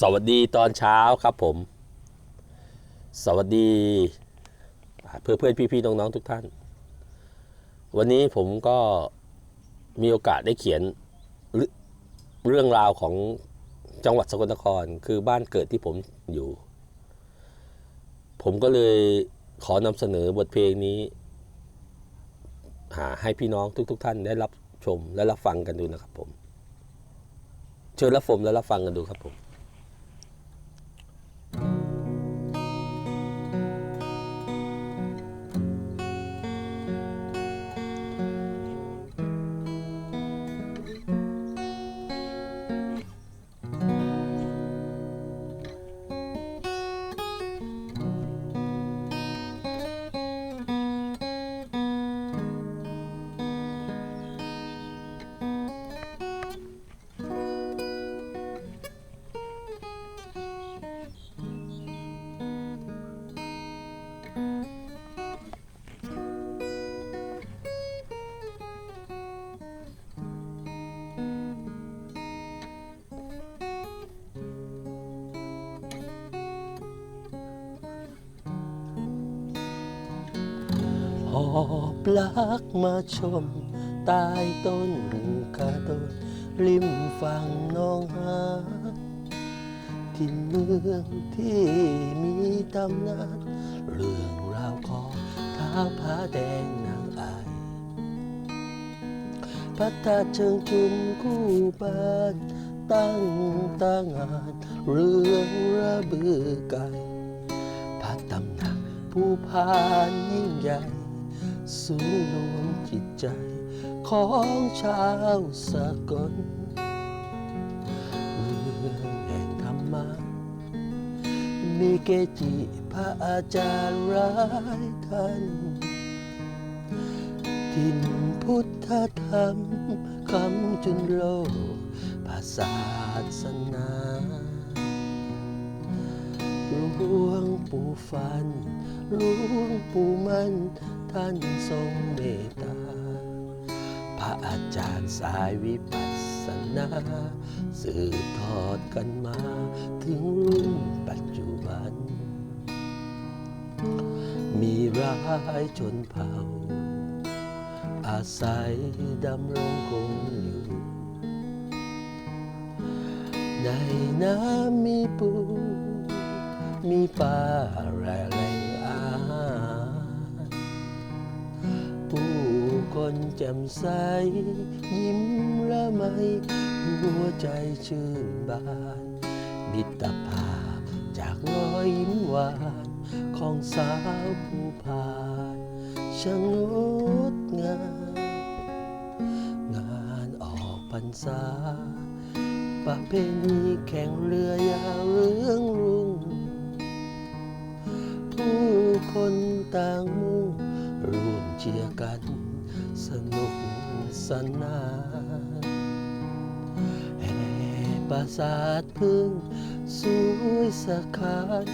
สวัสดีตอนเช้าครับผม สวัสดีเพื่อนเพื่อนพี่ๆน้องๆทุกท่าน วันนี้ผมก็มีโอกาสได้เขียนเรื่องเรื่องราวของจังหวัดสกลนครคือบ้านเกิดที่ผมอยู่ ผมก็เลยขอนำเสนอบทเพลงนี้หาให้พี่น้องทุก ๆ ท่านได้รับชมและรับฟังกันดูนะครับผม เชิญรับชมและรับฟังกันดูครับผม อบลักมาชม ใต้ต้นกระโดดริมฝั่งน้องหาที่เมืองที่มีตำนานเรื่องราวของท้าวผาแดงนางอายพระธาตุเชิงชุมคู่บ้านตั้งตางานเรื่องระเบือไก่พระตำหนักผู้พานยิ่งใหญ่ สูงรวมจิตใจ ของชาวสกลเมืองแห่งธรรมะมีเกจิพระอาจารย์หลายท่านทินพุทธธรรมคำจุนโลกภาษาศาสนา หลวงปู่ฟันหลวงปู่มันท่านทรงเมตตา พระอาจารย์สายวิปัสสนาสืบทอดกันมาถึงรุ่นปัจจุบัน มีรายชนเผ่า อาศัยดำรงคงอยู่ ในน้ำมีปู มีปลาและแหล่งอาหารผู้คนแจ่มใส ยิ้มละไม หัวใจชื่นบานมิตรภาพจากรอยยิ้มหวาน ของสาวผู้พานช่างงดงาม งานออกพรรษาประเพณีแข่งเรือยาวเรื่องรุ่ ต่างมุ่งร่วมเชียร์กัน สนุกสนานแห่ปราสาทพึ่งสวยสะขาน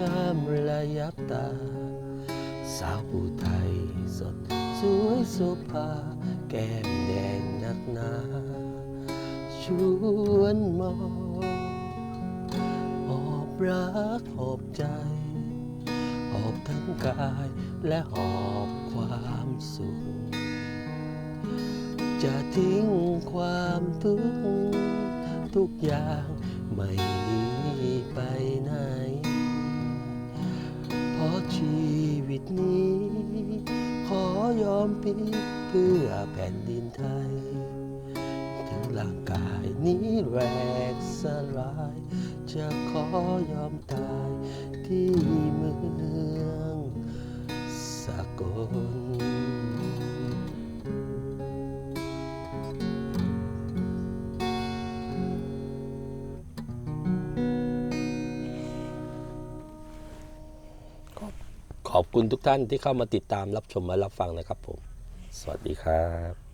งามระยับตา สาวผู้ไทยสดสวยสุภา แก้มแดงนักหนาชวนมองอบรักอบใจ ทั้งกายและหอบความสุข จะทิ้งความทุกข์ทุกอย่างไม่หนีไปไหน เพราะชีวิตนี้ ขอยอมปีเพื่อแผ่นดินไทย ถึงร่างกายนี้แหวกสลาย จะขอยอมตายที่ม กลขอบคุณทุกท่านที่เข้ามาติดตามรับชมและรับฟังนะครับผม สวัสดีครับ